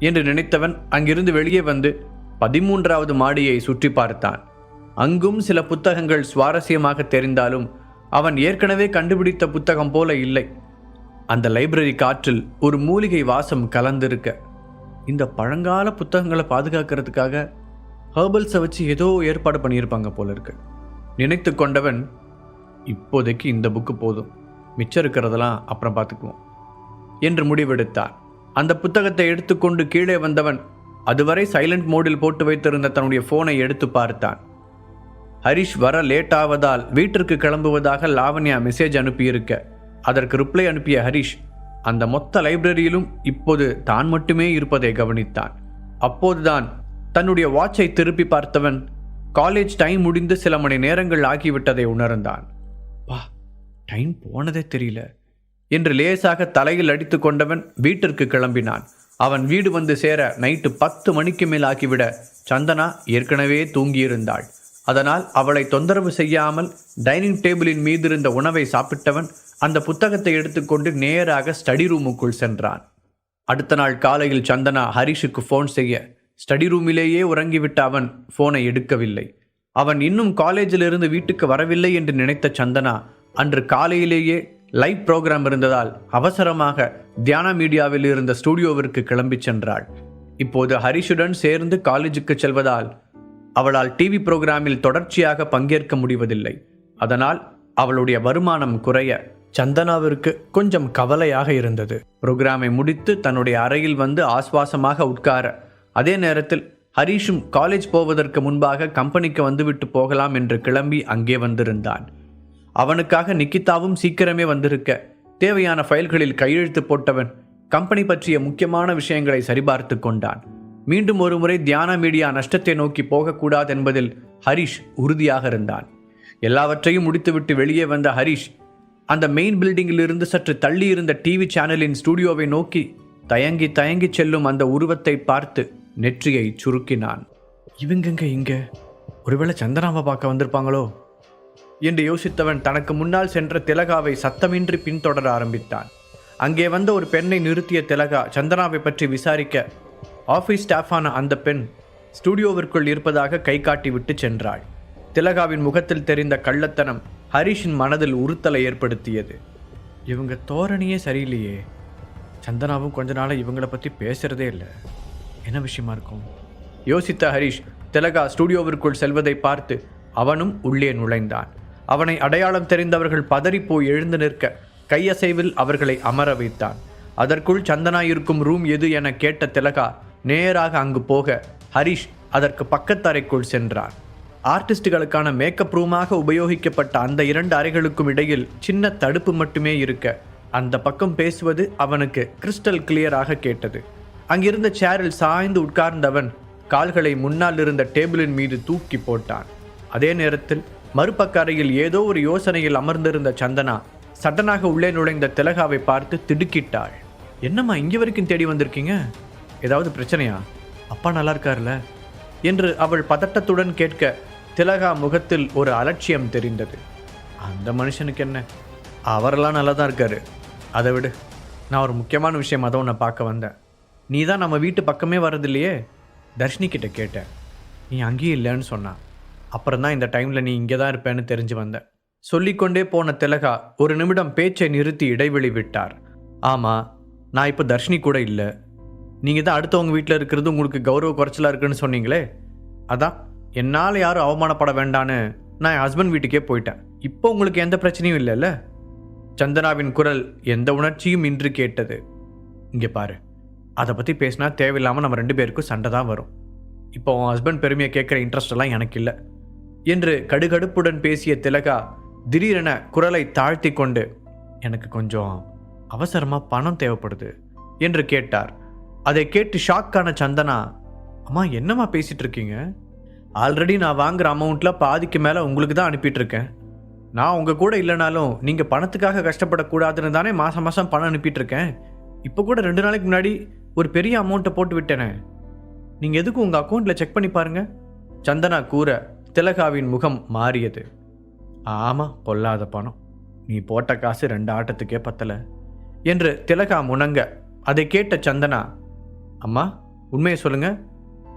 என்று நினைத்தவன் அங்கிருந்து வெளியே வந்து பதிமூன்றாவது மாடியை சுற்றி பார்த்தான். அங்கும் சில புத்தகங்கள் சுவாரஸ்யமாக தெரிந்தாலும் அவன் ஏற்கனவே கண்டுபிடித்த புத்தகம் போல இல்லை. அந்த லைப்ரரி காற்றில் ஒரு மூலிகை வாசம் கலந்திருக்க. இந்த பழங்கால புத்தகங்களை பாதுகாக்கிறதுக்காக ஹர்பல்ஸை வச்சு ஏதோ ஏற்பாடு பண்ணியிருப்பாங்க போல இருக்கு. நினைத்து கொண்டவன் இப்போதைக்கு இந்த புக்கு போதும். மிச்சம் இருக்கிறதெல்லாம் அப்புறம் பார்த்துக்குவோம் என்று முடிவெடுத்தான் அந்த புத்தகத்தை எடுத்துக்கொண்டு கீழே வந்தவன் அதுவரை சைலண்ட் மோடில் போட்டு வைத்திருந்த தன்னுடைய போனை எடுத்து பார்த்தான். ஹரிஷ் வர லேட் ஆவதால் வீட்டிற்கு கிளம்புவதாக லாவண்யா மெசேஜ் அனுப்பியிருக்க. அதற்கு ரிப்ளை அனுப்பிய ஹரிஷ் அந்த மொத்த லைப்ரரியிலும் இப்போது தான் மட்டுமே இருப்பதை கவனித்தான். அப்போதுதான் தன்னுடைய வாட்சை திருப்பி பார்த்தவன் காலேஜ் டைம் முடிந்து சில மணி நேரங்கள் ஆகிவிட்டதை உணர்ந்தான். பா டைம் போனதே தெரியல. என்று லேசாக தலையில் அடித்து கொண்டவன் வீட்டிற்கு கிளம்பினான். அவன் வீடு வந்து சேர நைட்டு பத்து மணிக்கு மேல் ஆகிவிட சந்தனா ஏற்கனவே தூங்கியிருந்தாள். அதனால் அவளை தொந்தரவு செய்யாமல் டைனிங் டேபிளின் மீது இருந்த உணவை சாப்பிட்டவன் அந்த புத்தகத்தை எடுத்துக்கொண்டு நேராக ஸ்டடி ரூமுக்குள் சென்றான். அடுத்த நாள் காலையில் சந்தனா ஹரிஷுக்கு ஃபோன் செய்ய ஸ்டடி ரூமிலேயே உறங்கிவிட்ட அவன் ஃபோனை எடுக்கவில்லை. அவன் இன்னும் காலேஜிலிருந்து வீட்டுக்கு வரவில்லை என்று நினைத்த சந்தனா அன்று காலையிலேயே லைவ் ப்ரோக்ராம் இருந்ததால் அவசரமாக தியானா மீடியாவில் இருந்த ஸ்டூடியோவிற்கு கிளம்பிச் சென்றாள். இப்போது ஹரிஷுடன் சேர்ந்து காலேஜுக்கு செல்வதால் அவளால் டிவி புரோகிராமில் தொடர்ச்சியாக பங்கேற்க முடிவதில்லை. அதனால் அவளுடைய வருமானம் குறைய சந்தனாவிற்கு கொஞ்சம் கவலையாக இருந்தது. புரோகிராமை முடித்து தன்னுடைய அறையில் வந்து ஆஸ்வாசமாக உட்கார அதே நேரத்தில் ஹரிஷும் காலேஜ் போவதற்கு முன்பாக கம்பெனிக்கு வந்துவிட்டு போகலாம் என்று கிளம்பி அங்கே வந்திருந்தான். அவனுக்காக நிக்கிதாவும் சீக்கிரமே வந்திருக்க. தேவையான ஃபைல்களில் கையெழுத்து போட்டவன் கம்பெனி பற்றிய முக்கியமான விஷயங்களை சரிபார்த்து கொண்டான். மீண்டும் ஒரு முறை தியான மீடியா நஷ்டத்தை நோக்கி போகக்கூடாது என்பதில் ஹரிஷ் உறுதியாக இருந்தான். எல்லாவற்றையும் முடித்துவிட்டு வெளியே வந்த ஹரிஷ் அந்த மெயின் பில்டிங்கில் இருந்து சற்று தள்ளி இருந்த டிவி சேனலின் ஸ்டுடியோவை நோக்கி தயங்கி தயங்கி செல்லும் அந்த உருவத்தை பார்த்து நெற்றியை சுருக்கினான். இவங்கெங்க இங்க? ஒருவேளை சந்தனாவை பார்க்க வந்திருப்பாங்களோ? என்று யோசித்தவன் தனக்கு முன்னால் சென்ற திலகாவை சத்தமின்றி பின்தொடர ஆரம்பித்தான். அங்கே வந்த ஒரு பெண்ணை நிறுத்திய திலகா சந்தனாவை பற்றி விசாரிக்க ஆஃபீஸ் ஸ்டாஃபான அந்த பெண் ஸ்டூடியோவிற்குள் இருப்பதாக கை காட்டி விட்டு சென்றாள். திலகாவின் முகத்தில் தெரிந்த கள்ளத்தனம் ஹரிஷின் மனதில் உறுத்தலை ஏற்படுத்தியது. இவங்க தோரணையே சரியில்லையே. சந்தனாவும் கொஞ்ச நாளாக இவங்கள பற்றி பேசுறதே இல்லை. என்ன விஷயமா இருக்கும்? யோசித்த ஹரிஷ் திலகா ஸ்டூடியோவிற்குள் செல்வதை பார்த்து அவனும் உள்ளே நுழைந்தான். அவனை அடையாளம் தெரிந்தவர்கள் பதறிப்போய் எழுந்து நிற்க கையசைவில் அவர்களை அமர வைத்தான். அதற்குள் சந்தனா இருக்கும் ரூம் எது என கேட்ட திலகா நேராக அங்கு போக ஹரிஷ் அதற்கு பக்கத்தறைக்குள் சென்றான். ஆர்டிஸ்டுகளுக்கான மேக்கப் ரூமாக உபயோகிக்கப்பட்ட அந்த இரண்டு அறைகளுக்கும் இடையில் சின்ன தடுப்பு மட்டுமே இருக்க அந்த பக்கம் பேசுவது அவனுக்கு கிறிஸ்டல் கிளியராக கேட்டது. அங்கிருந்த சேரில் சாய்ந்து உட்கார்ந்தவன் கால்களை முன்னால் இருந்த டேபிளின் மீது தூக்கி போட்டான். அதே நேரத்தில் மறுபக்கறையில் ஏதோ ஒரு யோசனையில் அமர்ந்திருந்த சந்தனா சட்டனாக உள்ளே நுழைந்த திலகாவை பார்த்து திடுக்கிட்டாள். என்னம்மா இங்கே வரைக்கும் தேடி வந்திருக்கீங்க? ஏதாவது பிரச்சனையா? அப்பா நல்லா இருக்கார்ல? என்று அவள் பதட்டத்துடன் கேட்க திலகா முகத்தில் ஒரு அலட்சியம் தெரிந்தது. அந்த மனுஷனுக்கு என்ன? அவரெல்லாம் நல்லா தான் இருக்காரு. அதை விடு. நான் ஒரு முக்கியமான விஷயம் அதை உன்னை பார்க்க வந்தேன். நீ தான் நம்ம வீட்டு பக்கமே வர்றதில்லையே? தர்ஷினி கிட்ட கேட்டேன். நீ அங்கேயும் இல்லைன்னு சொன்னான். அப்புறம் தான் இந்த டைமில் நீ இங்கே தான் இருப்பேன்னு தெரிஞ்சு வந்தேன் சொல்லிக்கொண்டே போன திலகா ஒரு நிமிடம் பேச்சை நிறுத்தி இடைவெளி விட்டார். ஆமாம் நான் இப்போ தர்ஷினி கூட இல்லை. நீங்கள் தான் அடுத்தவங்க வீட்டில் இருக்கிறது உங்களுக்கு கௌரவ குறைச்சலாக இருக்குன்னு சொன்னீங்களே? அதான் என்னால் யாரும் அவமானப்பட வேண்டான்னு நான் என் ஹஸ்பண்ட் வீட்டுக்கே போயிட்டேன். இப்போ உங்களுக்கு எந்த பிரச்சனையும் இல்லைல்ல? சந்தனாவின் குரல் எந்த உணர்ச்சியும் இன்று கேட்டது. இங்கே பாரு அதை பற்றி பேசினா தேவையில்லாமல் நம்ம ரெண்டு பேருக்கும் சண்டை தான் வரும். இப்போ உன் ஹஸ்பண்ட் பெருமையை கேட்குற இன்ட்ரெஸ்ட் எல்லாம் எனக்கு இல்லை. என்று கடுகடுப்புடன் பேசிய திலகா திடீரென குரலை தாழ்த்தி கொண்டு எனக்கு கொஞ்சம் அவசரமாக பணம் தேவைப்படுது என்று கேட்டார். அதை கேட்டு ஷாக்கான சந்தனா அம்மா என்னம்மா பேசிட்டு இருக்கீங்க? ஆல்ரெடி நான் வாங்குற அமௌண்ட்டில் பாதிக்கு மேலே உங்களுக்கு தான் அனுப்பிட்டுருக்கேன். நான் உங்கள் கூட இல்லைனாலும் நீங்கள் பணத்துக்காக கஷ்டப்படக்கூடாதுன்னு தானே மாதம் மாதம் பணம் அனுப்பிட்டுருக்கேன். இப்போ கூட ரெண்டு நாளைக்கு முன்னாடி ஒரு பெரிய அமௌண்ட்டை போட்டு விட்டேனே. நீங்கள் எதுக்கு உங்கள் அக்கௌண்ட்டில் செக் பண்ணி பாருங்கள் சந்தனா கூற திலகாவின் முகம் மாறியது. ஆமாம் பொல்லாத பணம். நீ போட்ட காசு ரெண்டு ஆட்டத்துக்கே பத்தல என்று திலகா முணங்க. அதை கேட்ட சந்தனா அம்மா உண்மையை சொல்லுங்கள்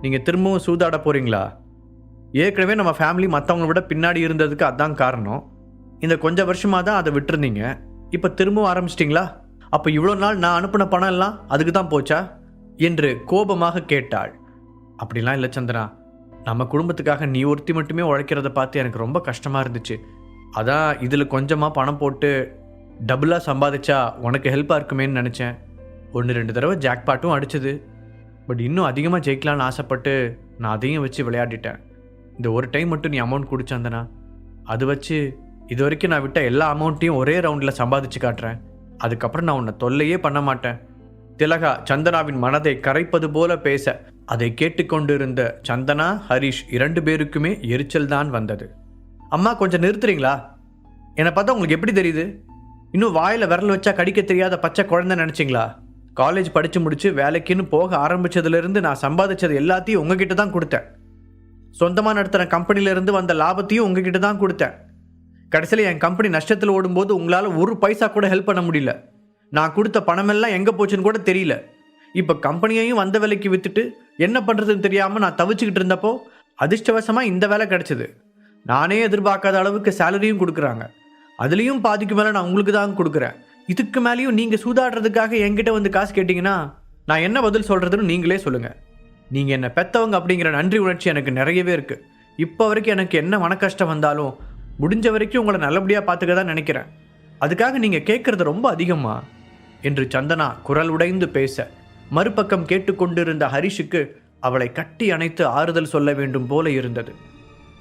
நீங்கள் திரும்பவும் சூதாட போகிறீங்களா ஏற்கனவே நம்ம ஃபேமிலி மற்றவங்கள விட பின்னாடி இருந்ததுக்கு அதான் காரணம். இந்த கொஞ்ச வருஷமாக தான் அதை விட்டுருந்தீங்க. இப்போ திரும்பவும் ஆரம்பிச்சிட்டிங்களா? அப்போ இவ்வளோ நாள் நான் அனுப்பின பணம் எல்லாம் அதுக்கு தான் போச்சா? என்று கோபமாக கேட்டாள். அப்படிலாம் இல்லை சந்திரா நம்ம குடும்பத்துக்காக நீ ஒருத்தி மட்டுமே உழைக்கிறத பார்த்து எனக்கு ரொம்ப கஷ்டமாக இருந்துச்சு. அதான் இதில் கொஞ்சமாக பணம் போட்டு டபுளாக சம்பாதிச்சா உனக்கு ஹெல்ப்பாக இருக்குமேன்னு நினச்சேன். ஒன்று ரெண்டு தடவை ஜாக்பாட்டும் அடிச்சது. பட் இன்னும் அதிகமாக ஜெயிக்கலாம்னு ஆசைப்பட்டு நான் அதையும் வச்சு விளையாடிட்டேன். இந்த ஒரு டைம் மட்டும் நீ அமௌண்ட் குடிச்சாந்தனா? அது வச்சு இது வரைக்கும் நான் விட்ட எல்லா அமௌண்ட்டையும் ஒரே ரவுண்டில் சம்பாதிச்சு காட்டுறேன். அதுக்கப்புறம் நான் உன்னை தொல்லையே பண்ண மாட்டேன். திலகா சந்தனாவின் மனதை கரைப்பது போல பேச அதை கேட்டுக்கொண்டிருந்த சந்தனா ஹரிஷ் இரண்டு பேருக்குமே எரிச்சல் தான் வந்தது. அம்மா கொஞ்சம் நிறுத்துறீங்களா? என்னை பார்த்தா உங்களுக்கு எப்படி தெரியுது? இன்னும் வாயில் விரல் வச்சா கடிக்க தெரியாத பச்சை குழந்தை நினச்சிங்களா? காலேஜ் படித்து முடிச்சு வேலைக்குன்னு போக ஆரம்பிச்சதுலேருந்து நான் சம்பாதிச்சது எல்லாத்தையும் உங்ககிட்ட தான் கொடுத்தேன். சொந்தமாக நடத்துகிற கம்பெனிலேருந்து வந்த லாபத்தையும் உங்ககிட்ட தான் கொடுத்தேன். கடைசியில் என் கம்பெனி நஷ்டத்தில் ஓடும்போது உங்களால் ஒரு பைசா கூட ஹெல்ப் பண்ண முடியல. நான் கொடுத்த பணமெல்லாம் எங்கே போச்சுன்னு கூட தெரியல. இப்போ கம்பெனியையும் வந்த விலைக்கு விற்றுட்டு என்ன பண்ணுறதுன்னு தெரியாமல் நான் தவிச்சுக்கிட்டு இருந்தப்போ அதிர்ஷ்டவசமாக இந்த வேலை கிடச்சிது. நானே எதிர்பார்க்காத அளவுக்கு சேலரியும் கொடுக்குறாங்க. அதுலேயும் பாதிக்கு மேலே நான் உங்களுக்கு தான் கொடுக்குறேன். இதுக்கு மேலேயும் நீங்கள் சூதாடுறதுக்காக என்கிட்ட வந்து காசு கேட்டிங்கன்னா நான் என்ன பதில் சொல்கிறதுன்னு நீங்களே சொல்லுங்கள் நீங்கள் என்னை பெத்தவங்க அப்படிங்கிற நன்றி உணர்ச்சி எனக்கு நிறையவே இருக்குது இப்போ வரைக்கும் எனக்கு என்ன மனக்கஷ்டம் வந்தாலும் முடிஞ்ச வரைக்கும் உங்களை நல்லபடியாக பார்த்துக்க தான் நினைக்கிறேன். அதுக்காக நீங்கள் கேட்குறது ரொம்ப அதிகமாக என்று சந்தனா குரல் உடைந்து பேச மறுபக்கம் கேட்டுக்கொண்டிருந்த ஹரிஷுக்கு அவளை கட்டி அணைத்து ஆறுதல் சொல்ல வேண்டும் போல இருந்தது.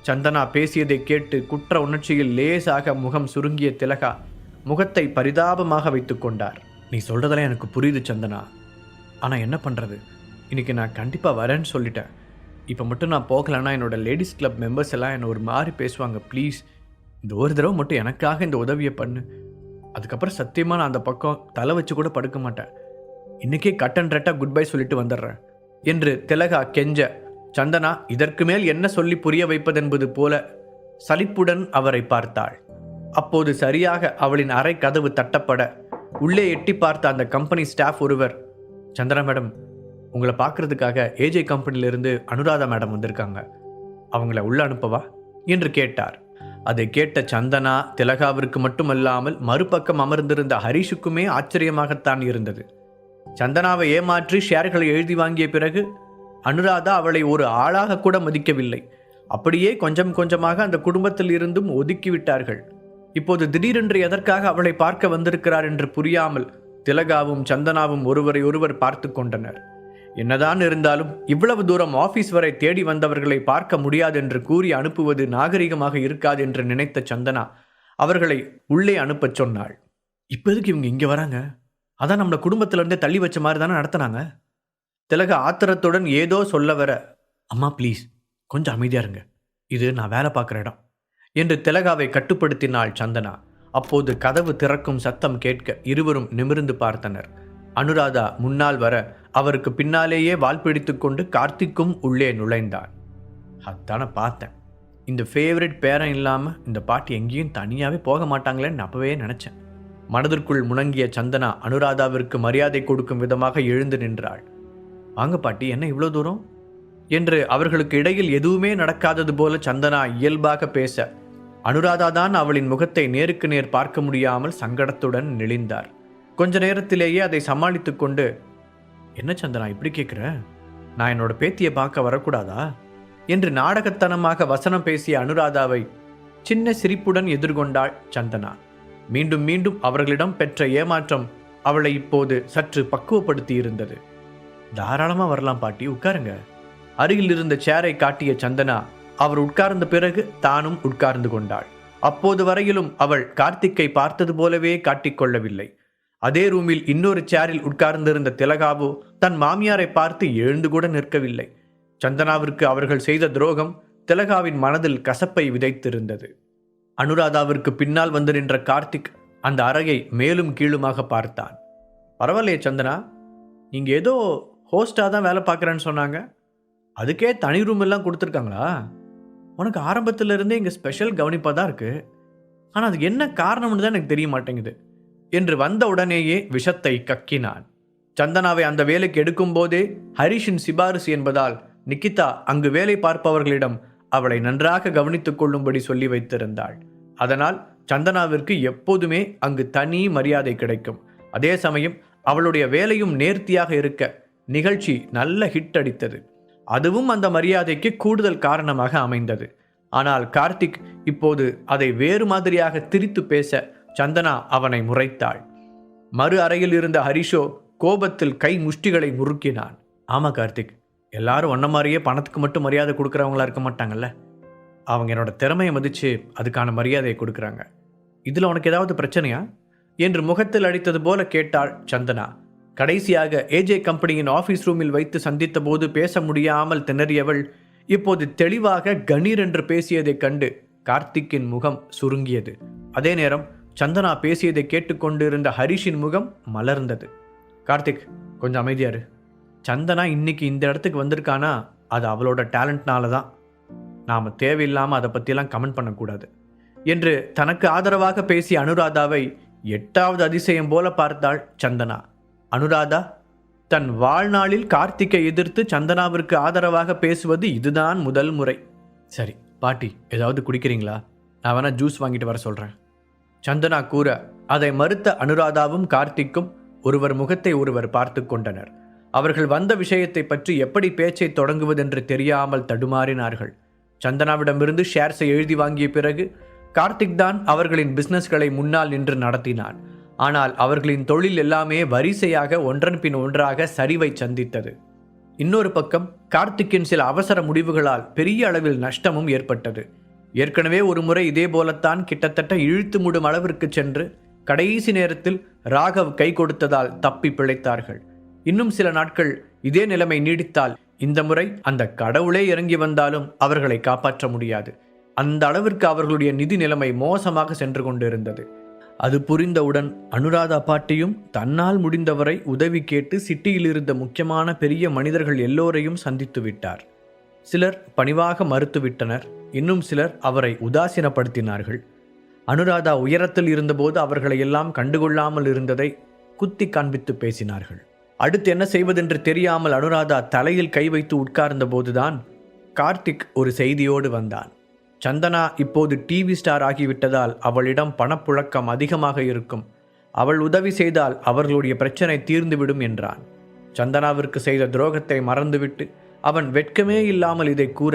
சந்தனா பேசியதை கேட்டு குற்ற உணர்ச்சியில் லேசாக முகம் சுருங்கிய திலகா முகத்தை பரிதாபமாக வைத்து கொண்டார். நீ சொல்றதெல்லாம் எனக்கு புரியுது சந்தனா. ஆனால் என்ன பண்ணுறது இன்றைக்கி நான் கண்டிப்பாக வரேன்னு சொல்லிட்டேன். இப்போ மட்டும் நான் போகலைன்னா என்னோட லேடிஸ் கிளப் மெம்பர்ஸ் எல்லாம் என்னை ஒரு மாதிரி பேசுவாங்க ப்ளீஸ். இந்த ஒரு தடவை மட்டும் எனக்காக இந்த உதவியை பண்ணு. அதுக்கப்புறம் சத்தியமாக நான் அந்த பக்கம் தலை வச்சு கூட படுக்க மாட்டேன். இன்னைக்கே கட் அண்ட் ரெட்டாக குட் பை சொல்லிட்டு வந்துடுறேன். என்று திலகா கெஞ்ச சந்தனா இதற்கு மேல் என்ன சொல்லி புரிய வைப்பதென்பது போல சலிப்புடன் அவரை பார்த்தாள். அப்போது சரியாக அவளின் அறை கதவு தட்டப்பட உள்ளே எட்டி பார்த்த அந்த கம்பெனி ஸ்டாஃப் ஒருவர் சந்திரா மேடம் உங்களை பார்க்கறதுக்காக ஏஜே கம்பெனிலிருந்து அனுராதா மேடம் வந்திருக்காங்க. அவங்கள உள்ள அனுப்பவா? என்று கேட்டார். அதை கேட்ட சந்தனா திலகாவிற்கு மட்டுமல்லாமல் மறுபக்கம் அமர்ந்திருந்த ஹரிஷுக்குமே ஆச்சரியமாகத்தான் இருந்தது. சந்தனாவை ஏமாற்றி ஷேர்களை எழுதி வாங்கிய பிறகு அனுராதா அவளை ஒரு ஆளாக கூட மதிக்கவில்லை. அப்படியே கொஞ்சம் கொஞ்சமாக அந்த குடும்பத்தில் இருந்தும் ஒதுக்கிவிட்டார்கள். இப்போது திடீரென்று எதற்காக அவளை பார்க்க வந்திருக்கிறார் என்று புரியாமல் திலகாவும் சந்தனாவும் ஒருவரை ஒருவர் பார்த்து கொண்டனர். என்னதான் இருந்தாலும் இவ்வளவு தூரம் ஆபீஸ் வரை தேடி வந்தவர்களை பார்க்க முடியாது என்று கூறி அனுப்புவது நாகரிகமாக இருக்காது என்று நினைத்த சந்தனா அவர்களை உள்ளே அனுப்பச் சொன்னாள். இப்போதுக்கு இவங்க இங்கே வராங்க? அதான் நம்மளை குடும்பத்திலேருந்தே தள்ளி வச்ச மாதிரி தானே நடத்துனாங்க. திலக ஆத்திரத்துடன் ஏதோ சொல்ல வர அம்மா ப்ளீஸ் கொஞ்சம் அமைதியாக இருங்க. இது நான் வேலை பார்க்குற இடம். என்று திலகாவை கட்டுப்படுத்தினாள் சந்தனா. அப்போது கதவு திறக்கும் சத்தம் கேட்க இருவரும் நிமிர்ந்து பார்த்தனர். அனுராதா முன்னால் வர அவருக்கு பின்னாலேயே வால் பிடித்து கொண்டு கார்த்திக்கும் உள்ளே நுழைந்தான். அதான பார்த்தேன். இந்த ஃபேவரட் பேரன் இல்லாமல் இந்த பாட்டி எங்கேயும் தனியாகவே போக மாட்டாங்களேன்னு அப்பவே நினச்சேன். மனதிற்குள் முணங்கிய சந்தனா அனுராதாவிற்கு மரியாதை கொடுக்கும் விதமாக எழுந்து நின்றாள். வாங்க பாட்டி என்ன இவ்வளோ தூரம்? என்று அவர்களுக்கு இடையில் எதுவுமே நடக்காதது போல சந்தனா இயல்பாக பேச அனுராதா தான் அவளின் முகத்தை நேருக்கு நேர் பார்க்க முடியாமல் சங்கடத்துடன் நெளிந்தார். கொஞ்ச நேரத்திலேயே அதை சமாளித்து கொண்டு என்ன சந்தனா இப்படி கேட்குற நான் என்னோட பேத்தியை பார்க்க வரக்கூடாதா? என்று நாடகத்தனமாக வசனம் பேசிய அனுராதாவை சின்ன சிரிப்புடன் எதிர்கொண்டாள் சந்தனா. மீண்டும் மீண்டும் அவர்களிடம் பெற்ற ஏமாற்றம் அவளை இப்போது சற்று பக்குவப்படுத்தி இருந்தது தாராளமா வரலாம் பாட்டி உட்காருங்க. அருகில் இருந்த சேரை காட்டிய சந்தனா அவர் உட்கார்ந்த பிறகு தானும் உட்கார்ந்து கொண்டாள். அப்போது வரையிலும் அவள் கார்த்திக்கை பார்த்தது போலவே காட்டிக்கொள்ளவில்லை அதே ரூமில் இன்னொரு சேரில் உட்கார்ந்திருந்த திலகாவோ தன் மாமியாரை பார்த்து எழுந்து கூட நிற்கவில்லை. சந்தனாவிற்கு அவர்கள் செய்த துரோகம் திலகாவின் மனதில் கசப்பை விதைத்திருந்தது. அனுராதாவிற்கு பின்னால் வந்து நின்ற கார்த்திக் அந்த அறையை மேலும் கீழுமாக பார்த்தான். பரவாயில்லையே சந்தனா நீங்கள் ஏதோ ஹோஸ்டாக தான் வேலை பார்க்குறேன்னு சொன்னாங்க. அதுக்கே தனி ரூம் எல்லாம் கொடுத்துருக்காங்களா? உனக்கு ஆரம்பத்திலிருந்தே இங்கே ஸ்பெஷல் கவனிப்பாக தான் இருக்குது ஆனால் அதுக்கு என்ன காரணம்னு தான் எனக்கு தெரிய மாட்டேங்குது என்று வந்த உடனேயே விஷத்தை கக்கினான். சந்தனாவை அந்த வேலைக்கு எடுக்கும்போதே ஹரிஷின் சிபாரிசு என்பதால் நிக்கிதா அங்கு வேலை பார்ப்பவர்களிடம் அவளை நன்றாக கவனித்துக் கொள்ளும்படி சொல்லி வைத்திருந்தாள். அதனால் சந்தனாவிற்கு எப்போதுமே அங்கு தனி மரியாதை கிடைக்கும். அதே சமயம் அவளுடைய வேலையும் நேர்த்தியாக இருக்க நிகழ்ச்சி நல்ல ஹிட் அடித்தது. அதுவும் அந்த மரியாதைக்கு கூடுதல் காரணமாக அமைந்தது. ஆனால் கார்த்திக் இப்போது அதை வேறு மாதிரியாக திரித்து பேச சந்தனா அவனை முறைத்தாள். மறு அறையில் இருந்த ஹரிஷோ கோபத்தில் கை முஷ்டிகளை முறுக்கினான். ஆமா கார்த்திக் எல்லாரும் ஒன்ன மாதிரியே பணத்துக்கு மட்டும் மரியாதை கொடுக்குறவங்களா இருக்க மாட்டாங்கல்ல? அவங்க என்னோட திறமையை மதித்து அதுக்கான மரியாதையை கொடுக்குறாங்க. இதில் உனக்கு ஏதாவது பிரச்சனையா? என்று முகத்தில் அடித்தது போல கேட்டாள் சந்தனா. கடைசியாக ஏஜே கம்பெனியின் ஆஃபீஸ் ரூமில் வைத்து சந்தித்த போது பேச முடியாமல் திணறியவள் இப்போது தெளிவாக கணீர் என்று பேசியதைக் கண்டு கார்த்திக்கின் முகம் சுருங்கியது. அதே நேரம் சந்தனா பேசியதை கேட்டுக்கொண்டிருந்த ஹரிஷின் முகம் மலர்ந்தது. கார்த்திக் கொஞ்சம் அமைதியாரு சந்தனா இன்னைக்கு இந்த இடத்துக்கு வந்திருக்கானா? அது அவளோட டேலண்ட்னால தான். நாம் தேவையில்லாமல் அதை பற்றியெல்லாம் கமெண்ட் பண்ணக்கூடாது. என்று தனக்கு ஆதரவாக பேசிய அனுராதாவை எட்டாவது அதிசயம் போல பார்த்தாள் சந்தனா. அனுராதா தன் வாழ்நாளில் கார்த்திக்கை எதிர்த்து சந்தனாவிற்கு ஆதரவாக பேசுவது இதுதான் முதல் முறை. சரி பாட்டி ஏதாவது குடிக்கிறீங்களா? நான் வேணா ஜூஸ் வாங்கிட்டு வர சொல்கிறேன் சந்தனா கூற அதை மறுத்த அனுராதாவும் கார்த்திக்கும் ஒருவர் முகத்தை ஒருவர் பார்த்து கொண்டனர். அவர்கள் வந்த விஷயத்தை பற்றி எப்படி பேச்சை தொடங்குவதென்று தெரியாமல் தடுமாறினார்கள். சந்தனாவிடமிருந்து ஷேர்ஸை எழுதி வாங்கிய பிறகு கார்த்திக் தான் அவர்களின் பிஸ்னஸ்களை முன்னால் நின்று நடத்தினான். ஆனால் அவர்களின் தொழில் எல்லாமே வரிசையாக ஒன்றன் பின் ஒன்றாக சரிவை சந்தித்தது. இன்னொரு பக்கம் கார்த்திக்கின் சில அவசர முடிவுகளால் பெரிய அளவில் நஷ்டமும் ஏற்பட்டது. ஏற்கனவே ஒரு முறை இதே போலத்தான் கிட்டத்தட்ட இழுத்து முடும் அளவிற்கு சென்று கடைசி நேரத்தில் ராகவ் கை கொடுத்ததால் தப்பி பிழைத்தார்கள். இன்னும் சில நாட்கள் இதே நிலைமை நீடித்தால் இந்த முறை அந்த கடவுளே இறங்கி வந்தாலும் அவர்களை காப்பாற்ற முடியாது. அந்த அளவிற்கு அவர்களுடைய நிதி நிலைமை மோசமாக சென்று கொண்டிருந்தது. அது புரிந்தவுடன் அனுராதா பாட்டியும் தன்னால் முடிந்தவரை உதவி கேட்டு சிட்டியில் இருந்த முக்கியமான பெரிய மனிதர்கள் எல்லோரையும் சந்தித்து விட்டார். சிலர் பணிவாக மறுத்துவிட்டனர் இன்னும் சிலர் அவரை உதாசீனப்படுத்தினார்கள். அனுராதா உயரத்தில் இருந்தபோது அவர்களை எல்லாம் கண்டுகொள்ளாமல் இருந்ததை குத்தி காண்பித்து பேசினார்கள். அடுத்து என்ன செய்வதென்று தெரியாமல் அனுராதா தலையில் கை வைத்து உட்கார்ந்த போதுதான் கார்த்திக் ஒரு செய்தியோடு வந்தான். சந்தனா இப்போது டிவி ஸ்டார் ஆகிவிட்டதால் அவளிடம் பணப்புழக்கம் அதிகமாக இருக்கும். அவள் உதவி செய்தால் அவர்களுடைய பிரச்சனை தீர்ந்துவிடும் என்றான். சந்தனாவிற்கு செய்த துரோகத்தை மறந்துவிட்டு அவன் வெட்கமே இல்லாமல் இதை கூற